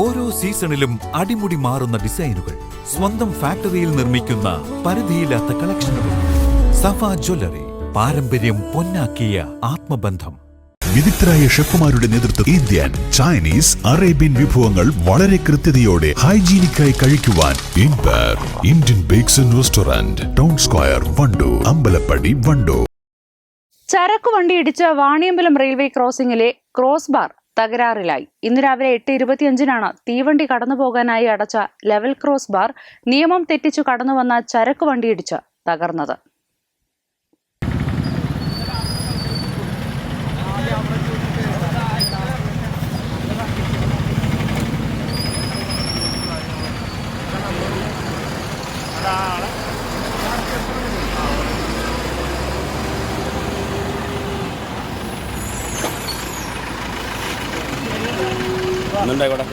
ഓരോ സീസണിലും അടിമുടി മാറുന്ന ഡിസൈനുകൾ സ്വന്തം ഫാക്ടറിയിൽ നിർമ്മിക്കുന്ന പരിധിയില്ലാത്ത കളക്ഷനുകൾ. സഫ ജ്വല്ലറി പാരമ്പര്യം പൊന്നാക്കിയ ആത്മബന്ധം. വിദഗ്ധരായ ഷെഫുമാരുടെ നേതൃത്വം ഇന്ത്യൻ ചൈനീസ് അറേബ്യൻ വിഭവങ്ങൾ വളരെ കൃത്യതയോടെ ഹൈജീനിക്കായി കഴിക്കുവാൻ Indian bakes and restaurant town square Wandoor Ambalappadi Wandoor. ചരക്ക് വണ്ടി ഇടിച്ച വാണിയമ്പലം റെയിൽവേ ക്രോസിംഗിലെ ക്രോസ് ബാർ തകരാറിലായി. ഇന്ന് രാവിലെ എട്ട് ഇരുപത്തിയഞ്ചിനാണ് തീവണ്ടി കടന്നു പോകാനായി അടച്ച ലെവൽ ക്രോസ് ബാർ നിയമം തെറ്റിച്ചു കടന്നുവന്ന ചരക്ക് വണ്ടിയിടിച്ച് തകർന്നത്. തകർന്നത് ഒന്നുണ്ടായിക്കോട്ടെ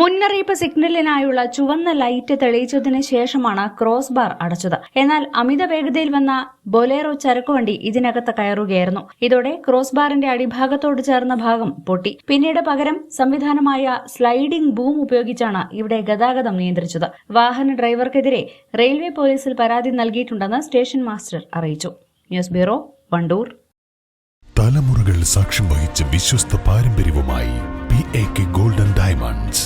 മുന്നറിയിപ്പ് സിഗ്നലിനായുള്ള ചുവന്ന ലൈറ്റ് തെളിയിച്ചതിന് ശേഷമാണ് ക്രോസ് ബാർ അടച്ചത്. എന്നാൽ അമിത വേഗതയിൽ വന്ന ബൊലേറോ ചരക്കുവണ്ടി ഇതിനകത്ത് കയറുകയായിരുന്നു. ഇതോടെ ക്രോസ് ബാറിന്റെ അടിഭാഗത്തോട് ചേർന്ന ഭാഗം പൊട്ടി. പിന്നീട് പകരം സംവിധാനമായ സ്ലൈഡിംഗ് ബൂം ഉപയോഗിച്ചാണ് ഇവിടെ ഗതാഗതം നിയന്ത്രിച്ചത്. വാഹന ഡ്രൈവർക്കെതിരെ റെയിൽവേ പോലീസിൽ പരാതി നൽകിയിട്ടുണ്ടെന്ന് സ്റ്റേഷൻ മാസ്റ്റർ അറിയിച്ചു. News bureau Wandoor. തലമുറകൾ സാക്ഷ്യം വഹിച്ച വിശ്വസ്ത പാരമ്പര്യവുമായി P A K golden diamonds